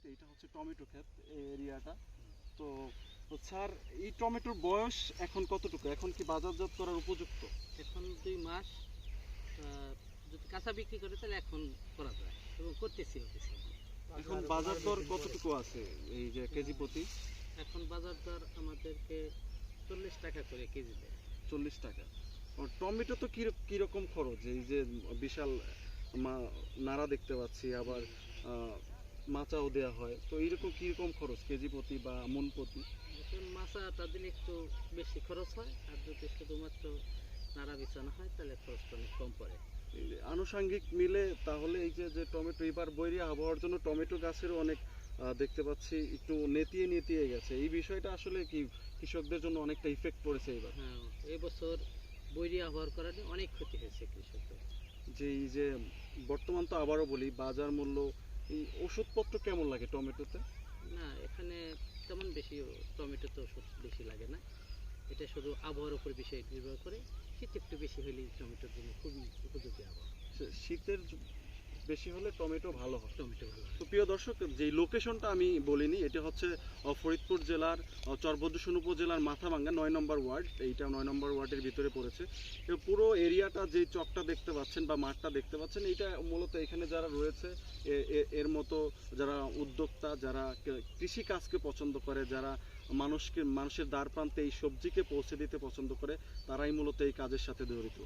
Side এইটা হচ্ছে tomato ক্ষেত এই এরিয়াটা। তো তো স্যার এই টমেটোর বয়স এখন কতটুকু? এখন কি বাজারজাত করার উপযুক্ত? এখন দুই মাস যদি কাঁচা বিক্রি করে তাহলে এখন করা যায় এবং করতেছি হতেছি এখন বাজার দর কতটুকু আছে এই যে কেজি প্রতি? এখন বাজার দর আমাদেরকে চল্লিশ টাকা করে কেজি দেয়। চল্লিশ টাকা। টমেটো তো কীরকম খরচ? এই যে বিশাল নাড়া দেখতে পাচ্ছি আবার মাচাও দেওয়া হয়। তো এইরকম কীরকম খরচ? কেজি প্রতি বা মন প্রতি? মাছাটা দিলে একটু বেশি খরচ হয় আর যদি শুধুমাত্র নাড়া বিছানো হয় তাহলে খরচটা অনেক কম পড়ে। আনুষাঙ্গিক মিলে তাহলে এই যে যে টমেটো এবার বৈরী আবহাওয়ার জন্য টমেটো গাছেরও অনেক দেখতে পাচ্ছি একটু নেতিয়ে নেতিয়ে গেছে। এই বিষয়টা আসলে কি কৃষকদের জন্য অনেকটা ইফেক্ট পড়েছে এবার? হ্যাঁ এবছর বৈরি আবহাওয়ার কারণে অনেক ক্ষতি হয়েছে কৃষকদের। যে এই যে বর্তমান তো আবারও বলি বাজার মূল্য এই ওষুধপত্র কেমন লাগে টমেটোতে? না এখানে তেমন বেশি টমেটোতে ওষুধ বেশি লাগে না। এটা শুধু আবহাওয়ার উপর বিষয় নির্ভর করে। শীত একটু বেশি হলেই টমেটোর জন্য খুবই উপযোগী আবহাওয়া। শীতের বেশি হলে টমেটো ভালো হয়। টমেটো ভালো তো প্রিয় দর্শক যে লোকেশনটা আমি বলিনি এটা হচ্ছে ফরিদপুর জেলার চরভদ্রসন উপজেলার মাথাভাঙ্গা নয় নম্বর ওয়ার্ড। এইটা নয় নম্বর ওয়ার্ডের ভিতরে পড়েছে। তো পুরো এরিয়াটা যে চকটা দেখতে পাচ্ছেন বা মাঠটা দেখতে পাচ্ছেন এটা মূলত এখানে যারা রয়েছে এর মতো যারা উদ্যোক্তা যারা কৃষি কাজকে পছন্দ করে যারা মানুষকে মানুষের দ্বার প্রান্তে এই সবজিকে পৌঁছে দিতে পছন্দ করে তারাই মূলত এই কাজের সাথে জড়িত।